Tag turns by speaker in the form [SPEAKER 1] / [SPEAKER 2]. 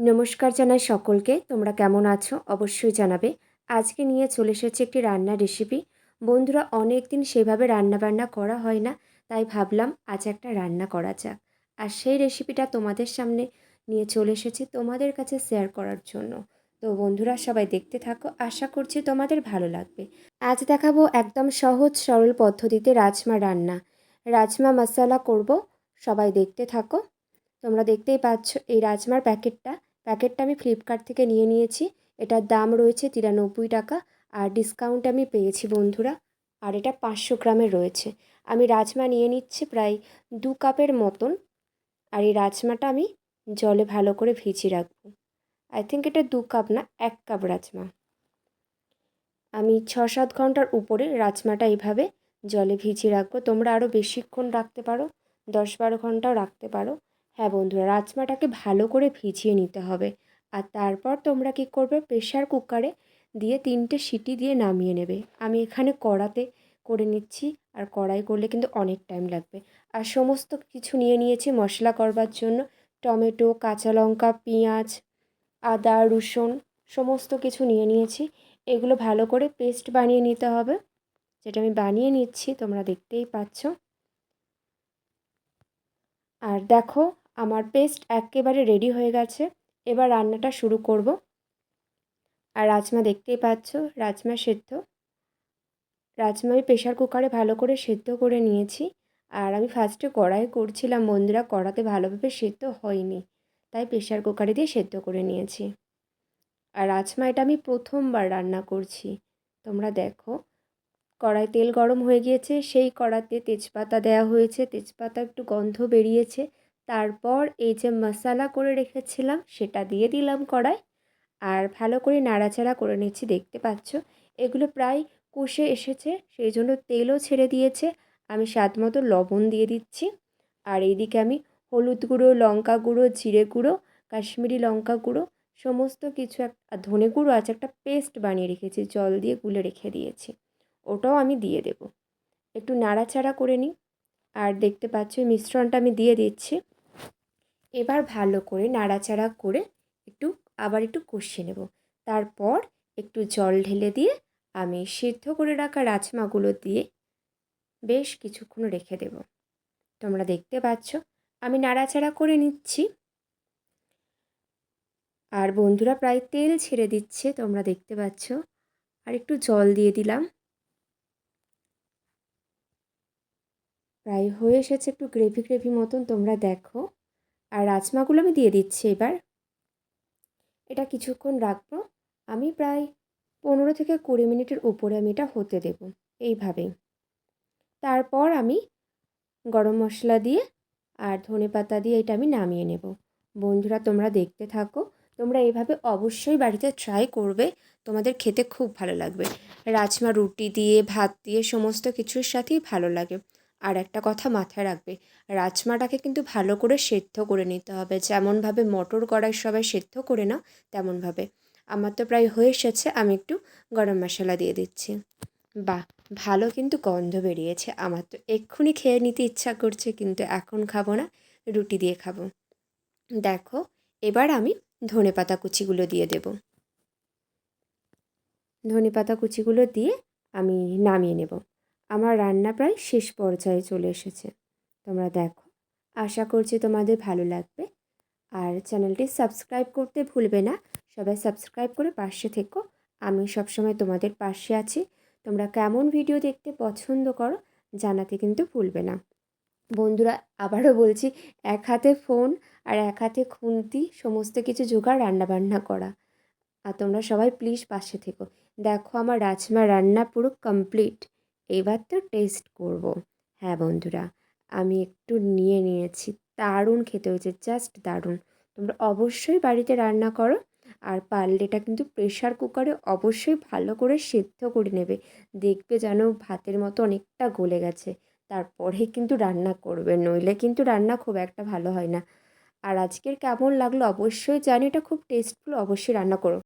[SPEAKER 1] নমস্কার জানাই সকলকে। তোমরা কেমন আছো? অবশ্যই জানাবে। আজকে নিয়ে চলে এসেছি একটি রান্নার রেসিপি বন্ধুরা অনেক দিন সেভাবে রান্নাবান্না করা হয় না, তাই ভাবলাম আজ একটা রান্না করা যাক। আর সেই রেসিপিটা তোমাদের সামনে নিয়ে চলে এসেছি তোমাদের কাছে শেয়ার করার জন্য। তো বন্ধুরা, সবাই দেখতে থাকো। আশা করছি তোমাদের ভালো লাগবে। আজ দেখাবো একদম সহজ সরল পদ্ধতিতে রাজমা রান্না। রাজমা মশলা করব, সবাই দেখতে থাকো। তোমরা দেখতেই পাচ্ছ এই রাজমার প্যাকেটটা প্যাকেটটা আমি ফ্লিপকার্ট থেকে নিয়ে নিয়েছি। এটার দাম রয়েছে তিরানব্বই টাকা আর ডিসকাউন্ট আমি পেয়েছি বন্ধুরা। আর এটা পাঁচশো গ্রামের রয়েছে। আমি রাজমা নিয়ে নিচ্ছি প্রায় দু কাপের মতন। আর এই রাজমাটা আমি জলে ভালো করে ভিজিয়ে রাখব। আই থিঙ্ক এটা দু কাপ না, এক কাপ রাজমা। আমি ছ সাত ঘণ্টার উপরে রাজমাটা এইভাবে জলে ভিজিয়ে রাখব। তোমরা আরও বেশিক্ষণ রাখতে পারো, দশ বারো ঘন্টাও রাখতে পারো। হ্যাঁ বন্ধুরা, রাজমাটাকে ভালো করে ভিজিয়ে নিতে হবে। আর তারপর তোমরা কী করবে প্রেশার কুকারে দিয়ে তিনটে সিটি দিয়ে নামিয়ে নেবে। আমি এখানে কড়াতে করে নিচ্ছি, আর কড়াই করলে কিন্তু অনেক টাইম লাগবে। আর সমস্ত কিছু নিয়ে নিয়েছি মশলা করবার জন্য। টমেটো, কাঁচা লঙ্কা, পেঁয়াজ, আদা, রসুন, সমস্ত কিছু নিয়ে নিয়েছি। এগুলো ভালো করে পেস্ট বানিয়ে নিতে হবে। যেটা আমি বানিয়ে নিচ্ছি, তোমরা দেখতেই পাচ্ছ। আর দেখো আমার পেস্ট একেবারে রেডি হয়ে গেছে। এবার রান্নাটা শুরু করব। আর রাজমা দেখতেই পাচ্ছ, রাজমা সেদ্ধ। রাজমা আমি প্রেশার কুকারে ভালো করে সেদ্ধ করে নিয়েছি। আর আমি ফার্স্টে কড়াই করছিলাম, বন্ধুরা কড়াতে ভালোভাবে সেদ্ধ হয়নি। তাই প্রেশার কুকারে দিয়ে সেদ্ধ করে নিয়েছি। আর রাজমা, এটা আমি প্রথমবার রান্না করছি। তোমরা দেখো, কড়াই তেল গরম হয়ে গিয়েছে, সেই কড়াতে তেজপাতা দেওয়া হয়েছে। তেজপাতা একটু গন্ধ বেরিয়েছে। তারপর এই যে মশালা করে রেখেছিলাম, সেটা দিয়ে দিলাম কড়াই। আর ভালো করে নাড়াচাড়া করে নিচ্ছি, দেখতে পাচ্ছ? এগুলো প্রায় কষে এসেছে, সেই জন্য তেলও ছেড়ে দিয়েছে। আমি স্বাদ মতো লবণ দিয়ে দিচ্ছি। আর এইদিকে আমি হলুদ গুঁড়ো, লঙ্কা গুঁড়ো, জিরে গুঁড়ো, কাশ্মীরি লঙ্কা গুঁড়ো, সমস্ত কিছু এক ধনে গুঁড়ো আছে একটা পেস্ট বানিয়ে রেখেছি, জল দিয়ে গুলে রেখে দিয়েছি। ওটাও আমি দিয়ে দেব। একটু নাড়াচাড়া করে নিই। আর দেখতে পাচ্ছ মিশ্রণটা আমি দিয়ে দিচ্ছি। এবার ভালো করে নাড়াচাড়া করে একটু, আবার একটু কষিয়ে নেব। তারপর একটু জল ঢেলে দিয়ে আমি সিদ্ধ করে রাখা রাজমাগুলো দিয়ে বেশ কিছুক্ষণ রেখে দেব। তোমরা দেখতে পাচ্ছ, আমি নাড়াচাড়া করে নিচ্ছি। আর বন্ধুরা, প্রায় তেল ছেড়ে দিচ্ছে, তোমরা দেখতে পাচ্ছ। আর একটু জল দিয়ে দিলাম। প্রায় হয়ে এসেছে, একটু গ্রেভি গ্রেভি মতন তোমরা দেখো। আর রাজমাগুলো আমি দিয়ে দিচ্ছি এবার। এটা কিছুক্ষণ রাখব। আমি প্রায় পনেরো থেকে কুড়ি মিনিটের উপরে আমি এটা হতে দেব এইভাবেই। তারপর আমি গরম মশলা দিয়ে আর ধনে পাতা দিয়ে এটা আমি নামিয়ে নেব। বন্ধুরা, তোমরা দেখতে থাকো। তোমরা এইভাবে অবশ্যই বাড়িতে ট্রাই করবে। তোমাদের খেতে খুব ভালো লাগবে। রাজমা রুটি দিয়ে, ভাত দিয়ে, সমস্ত কিছুর সাথেই ভালো লাগে। আর একটা কথা মাথায় রাখবে, রাজমাটাকে কিন্তু ভালো করে সেদ্ধ করে নিতে হবে। যেমনভাবে মটর কড়াই সবাই সেদ্ধ করে না, তেমনভাবে। আমার তো প্রায় হয়ে এসেছে, আমি একটু গরম মশলা দিয়ে দিচ্ছি। বাহ, ভালো কিন্তু গন্ধ বেরিয়েছে। আমার তো এক্ষুনি খেয়ে নিতে ইচ্ছা করছে, কিন্তু এখন খাব না, রুটি দিয়ে খাব। দেখো, এবার আমি ধনে পাতা কুচিগুলো দিয়ে দেব। ধনে পাতা কুচিগুলো দিয়ে আমি নামিয়ে নেব। আমার রান্না প্রায় শেষ পর্যায়ে চলে এসেছে। তোমরা দেখো। আশা করছি তোমাদের ভালো লাগবে। আর চ্যানেলটি সাবস্ক্রাইব করতে ভুলবে না। সবাই সাবস্ক্রাইব করে পাশে থেকো। আমি সবসময় তোমাদের পাশে আছি। তোমরা কেমন ভিডিও দেখতে পছন্দ করো জানাতে কিন্তু ভুলবে না। বন্ধুরা, আবারও বলছি, এক হাতে ফোন আর এক হাতে খুন্তি সমস্ত কিছু জোগাড় রান্নাবান্না করা। আর তোমরা সবাই প্লিজ পাশে থেকো। দেখো, আমার রাজমা রান্না পুরো কমপ্লিট এবার তো টেস্ট করব। হ্যাঁ বন্ধুরা, আমি একটু নিয়ে নিয়েছি, দারুণ খেতে হয়েছে জাস্ট দারুণ। তোমরা অবশ্যই বাড়িতে রান্না করো, আর পারলে এটা কিন্তু প্রেশার কুকারে অবশ্যই ভালো করে সেদ্ধ করে নেবে। দেখবে যেন ভাতের মতো অনেকটা গলে গেছে। তারপরে কিন্তু রান্না করবে, নইলে কিন্তু রান্না খুব একটা ভালো হয় না। আর আজকের কেমন লাগল অবশ্যই জানি এটা খুব টেস্টফুল অবশ্যই রান্না করো।